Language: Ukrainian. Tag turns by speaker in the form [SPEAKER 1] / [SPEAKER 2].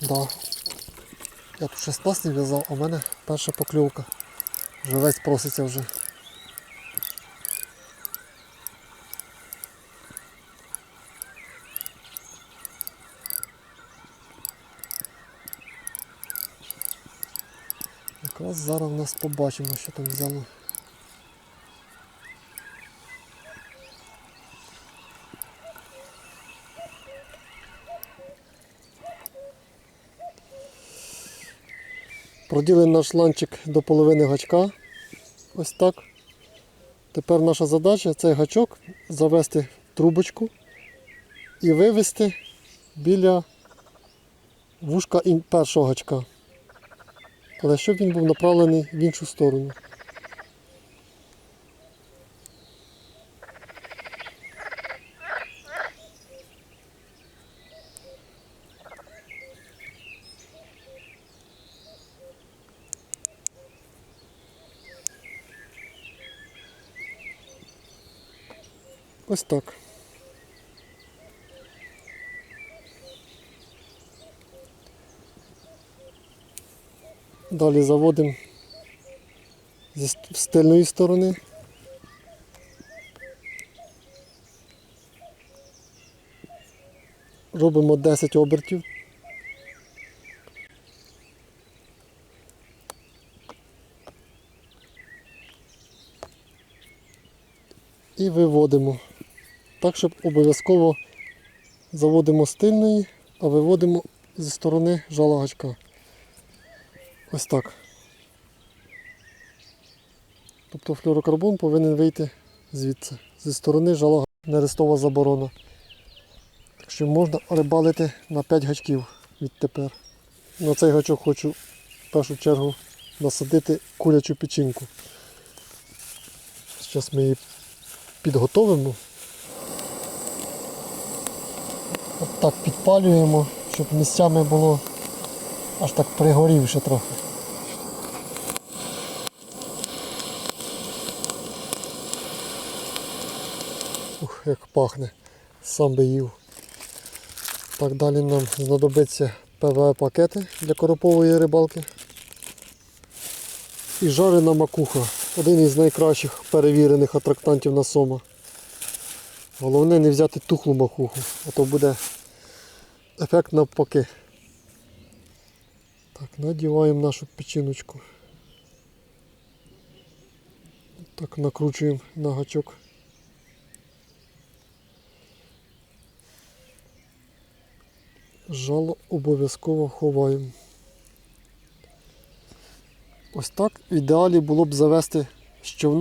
[SPEAKER 1] Да. Я тут 16 не в'язав, а в мене перша покльовка. Живець проситься вже. Якраз зараз в нас побачимо, що там взяло. Проділи наш ланчик до половини гачка. Ось так. Тепер наша задача цей гачок завести в трубочку і вивести біля вушка першого гачка. Але щоб він був направлений в іншу сторону. Ось так. Далі заводимо зі ст- з тильної сторони. Робимо 10 обертів. І виводимо. Так, щоб обов'язково заводимо з тильної, а виводимо зі сторони жала гачка. Ось так. Тобто флюорокарбон повинен вийти звідси, зі сторони жала нерестова заборона. Так що можна рибалити на 5 гачків відтепер. На цей гачок хочу в першу чергу насадити курячу печінку. Зараз ми її підготовимо. Так підпалюємо, щоб місцями було аж так пригорівше трохи. Ух, як пахне, сам би їв. Так, далі нам знадобиться ПВА-пакети для коропової рибалки. І жарена макуха. Один із найкращих перевірених атрактантів на сома. Головне не взяти тухлу макуху, а то буде ефект навпаки. Так, надіваємо нашу печіночку. Так, накручуємо на гачок. Жало обов'язково ховаємо. Ось так в ідеалі було б завести з човна